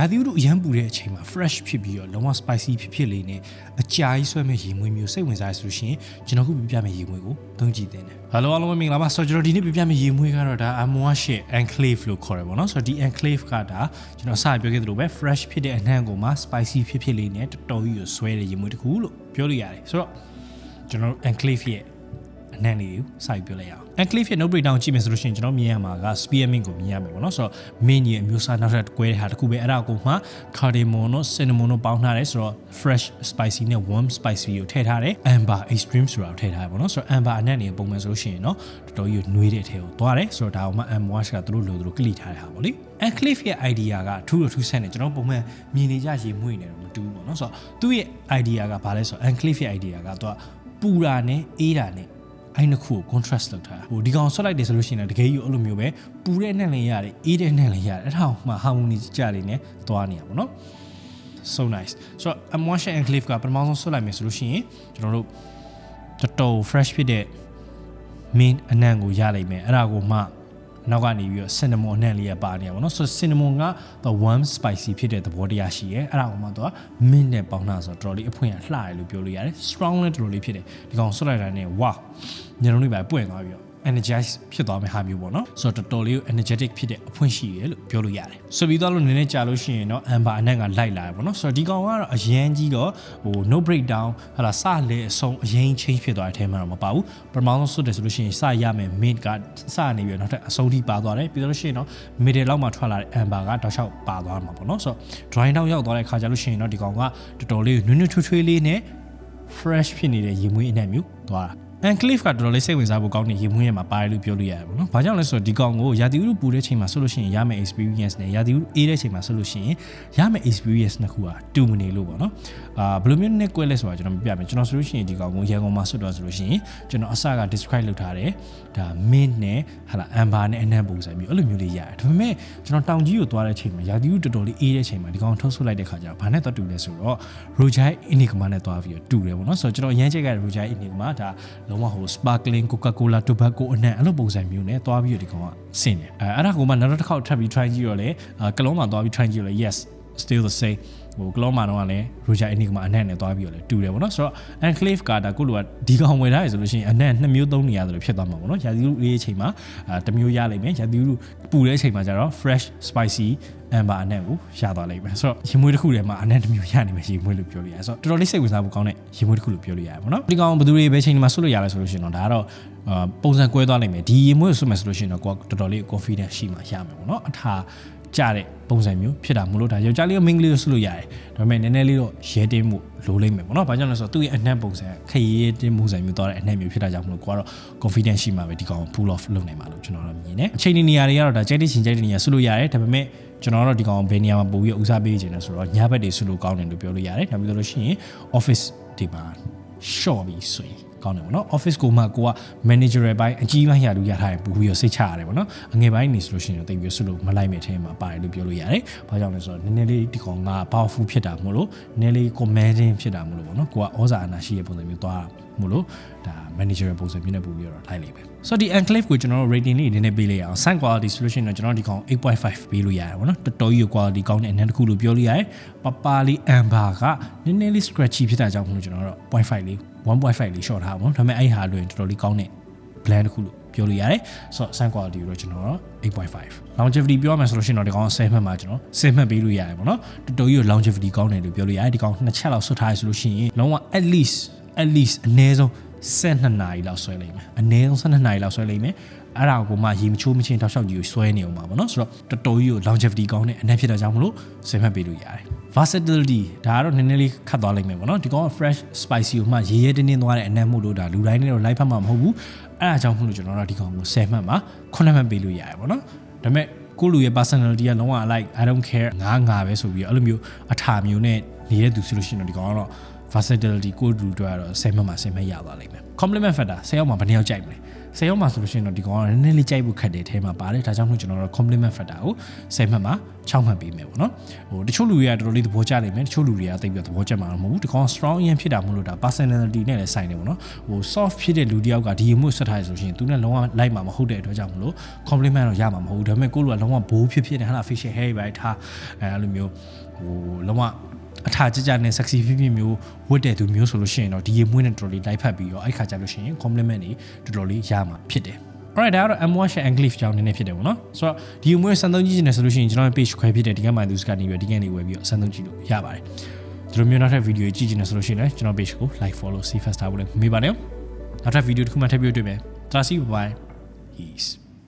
ရာသီဥတုအရန်ပူတဲ့အချိန်မှာ fresh ဖြစ်ပြီးတော့လုံးဝ spicy ဖြစ်ဖြစ်လေးနဲ့အကြာကြီးဆွဲမဲ့ရေမွေးမျိုးစိတ်ဝင်စားရဆိုလို့ရှိရင်ကျွန်တော်ခုပြပြမယ့်ရေမွေးကိုသုံးကြည့်တင်တယ်။ Hello အားလုံးပဲမင်္ဂလာပါဆိုတော့ကျွန်တော်ဒီနေ့ပြပြမယ့်ရေမွေးကတော့ဒါ Amoa shit enclave လို့ခေါ်ရပါတော့ဆိုတော့ဒီ enclave ကဒါကျွန်တော်စပြောခဲ့သလိုပဲ fresh ဖြစ်တဲ့အနှံ့ကိုမှ spicy ဖြစ်ဖြစ်လေးနဲ့တော်တော်ကြီးကိုဆွဲတဲ့ရေမွေးတစ်ခုလို့ပြောလို့ရတယ်ဆိုတော့ကျွန်တော် enclave ရဲ့ အနှံ့လေးကိုစပြီးပြောလိုက်ရအောင် enclave ရဲ့ no breakdown ကြည့်မယ်ဆိုလို့ရှိရင်ကျွန်တော်မြင်ရမှာက spearmint ကိုမြင်ရမယ်ပေါ့နော်ဆိုတော့ main ရဲ့အမျိုးအစားနောက်ထပ်ကွဲတဲ့ဟာတစ်ခုပဲအဲ့ဒါကိုမှ cardamom တို့ cinnamon တို့ပေါင်းထားတယ်ဆိုတော့ fresh spicy နဲ့ warm spicy ကိုထည့်ထားတယ် amber extreme ဆိုတာကိုထည့်ထားတယ်ပေါ့နော်ဆိုတော့ amber အနက်နေပုံမှန်ဆိုလို့ရှိရင်เนาะတော်တော်ကြီးနှွေးတဲ့အထည်ကိုသွားတယ်ဆိုတော့ဒါကမှ amber wash ကသူတို့လိုသူတို့ကလိထားတဲ့ဟာပေါ့လေ enclave ရဲ့ idea ကထူးထူးဆန်းနေကျွန်တော်ပုံမှန်မြင်နေကြရေမွေ့နေတော့မတူဘူးပေါ့နော်ဆိုတော့သူ့ရဲ့ idea ကဘာလဲဆိုတော့ enclave ရဲ့ idea ကသူကပူတာနဲ့အေးတာနဲ့ အဲ့နှစ်ခုကို contrast လုပ်ထားဟိုဒီကောင်ဆွတ်လိုက်တယ်ဆိုလို့ရှိရင်တကယ်ကြီးအဲ့လိုမျိုးပဲပူတဲ့နဲ့လည်းရတယ်အေးတဲ့နဲ့လည်းရတယ်အဲ့ဒါမှ harmony ကြလေးနဲ့သွားနေရပါတော့ so nice so emotion enclave ကပထမဆုံးဆွတ်လိုက်မယ်ဆိုလို့ရှိရင်ကျွန်တော်တို့တော်တော် fresh ဖြစ်တဲ့ main အနံ့ကိုရလိုက်မယ်အဲ့ဒါကိုမှ နောက်ကနေပြီးတော့ cinnamon အနံ့လေးရပါနေရပါတော့ဆို cinnamon က the warm spicy ဖြစ်တဲ့သဘောတရားရှိရဲအဲ့ဒါကိုမှတော့ mint နဲ့ပေါင်းတာဆိုတော့တော်တော်လေးအဖွင့်ရလှရလို့ပြောလို့ရတယ် strong လည်းတော်တော်လေးဖြစ်တယ်ဒီကောင်ဆွတ်လိုက်တာနဲ့ wow ညလုံးလေးပဲပွင့်သွားပြီးတော့ energize ဖြစ်သွားမယ့်ဟာမျိုးပေါ့နော်ဆိုတော့တော်တော်လေးကို energetic ဖြစ်တဲ့အဖွင့်ရှိရလို့ပြောလို့ရတယ်ဆိုပြီးတော့လို့နည်းနည်းကြာလို့ရှိရင်တော့ amber အနက်ကလိုက်လာတယ်ပေါ့နော်ဆိုတော့ဒီကောင်ကတော့အရန်ကြီးတော့ဟို no breakdown ဟာလာစလေအဆုံးအရင် change ဖြစ်သွားတဲ့အထဲမှာတော့မပါဘူးပထမဆုံးဆွတ်တယ်ဆိုလို့ရှိရင်စရမယ် mid ကစနေပြီးတော့နောက်ထပ်အဆုံးထိပါသွားတယ်ပြီးတော့လို့ရှိရင်တော့ middle လောက်မှာထွက်လာတဲ့ amber ကတောက်လျှောက်ပါသွားမှာပေါ့နော်ဆိုတော့ drying down ရောက်သွားတဲ့ခါကျလို့ရှိရင်တော့ဒီကောင်ကတော်တော်လေးနွနွထွေးထွေးလေးနဲ့ fresh ဖြစ်နေတဲ့ရေမွေးအနက်မျိုးသွားတာ enclave ကတော်တော်လေးစိတ်ဝင်စားဖို့ကောင်းတဲ့ရေမွေးရမှာပါတယ်လို့ပြောလို့ရတယ်ပေါ့နော်။ဘာကြောင့်လဲဆိုတော့ဒီကောင်ကိုရာသီဥတုပူတဲ့ချိန်မှာဆိုလို့ရှိရင်ရမယ့် experience နဲ့ရာသီဥတုအေးတဲ့ချိန်မှာဆိုလို့ရှိရင်ရမယ့် experience နှစ်ခုဟာတူမနေလို့ပေါ့နော်။အာဘယ်လိုမျိုးနဲ့ကွဲလဲဆိုတာကျွန်တော်မပြမယ်။ကျွန်တော်ဆိုလို့ရှိရင်ဒီကောင်ကိုရန်ကုန်မှာဆွတ်တော့ဆိုလို့ရှိရင်ကျွန်တော်အစက describe လုပ်ထားတယ်။ဒါ mint နဲ့ဟာလာ amber နဲ့အနံ့ပုံစံမျိုးအဲ့လိုမျိုးလေးရတယ်။ဒါပေမဲ့ကျွန်တော်တောင်ကြီးကိုသွားတဲ့ချိန်မှာရာသီဥတုတော်တော်လေးအေးတဲ့ချိန်မှာဒီကောင်ထုတ်ဆုတ်လိုက်တဲ့ခါကျတော့ဘာနဲ့တော့တူလဲဆိုတော့ Rojai Enigma နဲ့သွားပြီးတော့တူတယ်ပေါ့နော်။ဆိုတော့ကျွန်တော်ရမ်းချက်ကတဲ့ Rojai Enigma ဒါလုံးဝဟို sparkling coca-cola tobacco အနံ့အဲ့လိုပုံစံမျိုးနဲ့သွားပြီးတော့ဒီကောင်ကဆင်တယ်အဲအဲ့ဒါကိုမှနောက်တစ်ခေါက်ထပ်ပြီး try ကြည့်တော့လေကလုံးမှာသွားပြီး try ကြည့်တော့ yes still the same ဟိုကလောမှာတော့လည်း Roger Enigma အနက်နဲ့သွားပြီးတော့လည်းတူတယ်ပေါ့နော်ဆိုတော့ Enclave ကဒါကိုလိုကဒီကောင်ဝယ်ထားရဆိုလို့ရှိရင်အနက်နှစ်မျိုးသုံးနေရတယ်လို့ဖြစ်သွားမှာပေါ့နော်ရာသီဥတုအေးအချိန်မှာအာတစ်မျိုးရလိမ့်မယ်ရာသီဥတုပူတဲ့အချိန်မှာကျတော့ fresh spicy amber အနက်ကိုရသွားလိမ့်မယ်ဆိုတော့ရေမွေးတစ်ခုထဲမှာအနက်တစ်မျိုးရနေမယ်ရေမွေးလို့ပြောလို့ရတယ်ဆိုတော့တော်တော်လေးစိတ်ဝင်စားဖို့ကောင်းတဲ့ရေမွေးတစ်ခုလို့ပြောလို့ရတယ်ပေါ့နော်ဒီကောင်ဘယ်သူတွေပဲချိန်မှာဆွတ်လို့ရလဲဆိုလို့ရှိရင်တော့ဒါကတော့အာပုံစံကွဲသွားလိမ့်မယ်ဒီရေမွေးကိုဆွတ်မယ်ဆိုလို့ရှိရင်တော့ကိုကတော်တော်လေး confidence ရှိမှရမယ်ပေါ့နော်အထာ ကြတဲ့ပုံစံမျိုးဖြစ်တာမလို့ဒါယောက်ျားလေးရောမိန်းကလေးရောဆွလို့ရတယ်ဒါပေမဲ့နည်းနည်းလေးတော့ရဲတင်းမှုလိုလိမ့်မယ်ပေါ့နော်ဘာကြောင့်လဲဆိုတော့သူ့ရဲ့အနှံ့ပုံစံခရီးတင်းပုံစံမျိုးသွားတဲ့အနှံ့မျိုးဖြစ်တာကြောင့်မလို့ကိုကတော့ confidence ရှိမှပဲဒီကောင် pull off လုပ်နိုင်မှာလို့ကျွန်တော်တို့မြင်တယ်အချိန်နေနေရာတွေကတော့ဒါကြိုက်တဲ့ချိန်ကြိုက်တဲ့နေရာဆွလို့ရတယ်ဒါပေမဲ့ကျွန်တော်တို့ဒီကောင်ဘယ်နေရာမှာပို့ပြီးဦးစားပေးခြင်းလဲဆိုတော့ညဘက်တွေဆွလို့ကောင်းတယ်လို့ပြောလို့ရတယ်နောက်ပြီးတော့ရှိရင် office ဒီမှာ short ပြီးဆိုရင် ကောင်းတယ်ပေါ့နော် office ကိုမှကိုက manager ဘိုင်းအကြီးပိုင်းရာလူရထားရင်ပူပြီးတော့စိတ်ချရတယ်ပေါ့နော်အငယ်ပိုင်းနေဆိုလို့ရှိရင်တော့တိတ်ပြီးဆွလို့မလိုက်မဲ့အထင်းမှာပါတယ်လို့ပြောလို့ရတယ်။ဘာကြောင့်လဲဆိုတော့နည်းနည်းလေးဒီကောင်က powerful ဖြစ်တာမို့လို့နည်းနည်းလေး commanding ဖြစ်တာမို့လို့ပေါ့နော်ကိုကဩဇာအာဏာရှိတဲ့ပုံစံမျိုးသွားမို့လို့ဒါ manager ပုံစံမျိုးနဲ့ပူပြီးတော့လိုက်လိမ့်မယ်။ဆိုတော့ဒီ enclave ကိုကျွန်တော်တို့ rating လေးနည်းနည်းပေးလိုက်အောင် sound quality solution တော့ကျွန်တော်ဒီကောင်8.5ပေးလို့ရတယ်ပေါ့နော်တော်တော်ကြီး quality ကောင်းတဲ့အနည်းတစ်ခုလို့ပြောလို့ရတယ်။ပပလေး amber ကနည်းနည်းလေး scratchy ဖြစ်တာကြောင့်မလို့ကျွန်တော်တို့0.5လေး 1.5လေး short ထားပါဘောဒါပေမဲ့အဲ့ဟာလွင်တော်တော်လေးကောင်းတဲ့ blend တစ်ခုလို့ပြောလို့ရတယ်ဆိုတော့ sound quality ကိုတော့ကျွန်တော်တော့8.5 longevity ပြောရမယ်ဆိုလို့ရှိရင်တော့ဒီကောင်10မှတ်မှာကျွန်တော်10မှတ်ပေးလို့ရတယ်ပေါ့နော်တော်တော်ကြီး longevity ကောင်းတယ်လို့ပြောလို့ရတယ်ဒီကောင်နှစ်ချက်လောက်ဆွတ်ထားရဆိုလို့ရှိရင်လုံးဝ at least at least အနည်းဆုံး12နာရီလောက်ဆွဲလိမ့်မယ်အနည်းဆုံး12နာရီလောက်ဆွဲလိမ့်မယ် အဲ့ဒါကိုမှရေမချိုးမချင်းတောက်လျှောက်ကြီးကိုဆွဲနေအောင်ပါဗောနော်ဆိုတော့တော်တော်ကြီးကို longevity ကောင်းတဲ့အနက်ဖြစ်တာကြောင့်မလို့ဆင်မှတ်ပေးလို့ရတယ် versatility ဒါကတော့နည်းနည်းလေးခတ်သွားလိမ့်မယ်ဗောနော်ဒီကောင်က fresh spicy ကိုမှရေရဲတင်းတင်းသွားတဲ့အနက်မှုလို့ဒါလူတိုင်းနဲ့တော့လိုက်ဖတ်မှာမဟုတ်ဘူးအဲ့ဒါကြောင့်မလို့ကျွန်တော်တို့ဒီကောင်ကို10မှတ်မှာ9မှတ်ပေးလို့ရတယ်ဗောနော်ဒါပေမဲ့ကိုလူရဲ့ personality ကလုံးဝ like I don't care ငါငါပဲဆိုပြီးအဲ့လိုမျိုးအထာမျိုးနဲ့နေတဲ့သူဆိုလို့ရှိရင်တော့ဒီကောင်ကတော့ versatility ကိုလူတွေကတော့10မှတ်မှာ10မှတ်ရသွားလိမ့်မယ် complement factor 10ယောက်မှာဘယ်နှယောက်ကြိုက်မလဲ ဆယ်ရောက်မှာဆိုလို့ရှိရင်တော့ဒီကောင်ကနည်းနည်းလေးကြိုက်ဖို့ခက်တယ်အဲမှာပါတယ်ဒါကြောင့်မို့ကျွန်တော်တို့ complement factor ကို10မှတ်မှာ6မှတ်ပေးမယ်ပေါ့နော်ဟိုတချို့လူတွေကတော်တော်လေးသဘောကျနိုင်မယ်တချို့လူတွေကသိပြီးတော့သဘောကျမှာမဟုတ်ဘူးဒီကောင် strong အရင်ဖြစ်တာမဟုတ်လို့ဒါ personality နဲ့လည်းဆိုင်တယ်ပေါ့နော်ဟို soft ဖြစ်တဲ့လူတယောက်ကဒီမှုဆက်ထားရဆိုလို့ရှိရင်သူနဲ့လုံးဝလိုက်မှာမဟုတ်တဲ့အတွက်ကြောင့်မလို့ compliment တော့ရမှာမဟုတ်ဘူးဒါပေမဲ့ကိုယ့်လူကလုံးဝဘိုးဖြစ်ဖြစ်နေဟာ facial hair ပဲထားအဲအဲ့လိုမျိုးဟိုလုံးဝ အထာကြကြနဲ့ sexy ဖြစ်ဖြစ်မျိုးဝတ်တဲ့သူမျိုးဆိုလို့ရှိရင်တော့ဒီရေမွေးနဲ့တော်တော်လေးလိုက်ဖက်ပြီးတော့အဲ့ခါကြလို့ရှိရင် compliment တွေတော်တော်လေးရမှာဖြစ်တယ် alright ဒါကတော့ M1 share English ကြောင်းနည်းနည်းဖြစ်တယ်ပေါ့နော်ဆိုတော့ဒီမွေးစံသုံးကြည့်နေဆိုလို့ရှိရင်ကျွန်တော်ရဲ့ page ခွဲဖြစ်တဲ့ဒီကမှန်သူစကနေပြီးဒီကနေဝယ်ပြီးတော့စံသုံးကြည့်လို့ရပါတယ်ဒီလိုမျိုးနောက်ထပ်ဗီဒီယိုကြည့်ချင်တယ်ဆိုလို့ရှိရင်လည်းကျွန်တော် page ကို like follow see fast ထားဖို့လည်းမေးပါနဲ့နောက်ထပ်ဗီဒီယိုတစ်ခုမှထပ်ပြီးတွေ့မယ် Trust you bye peace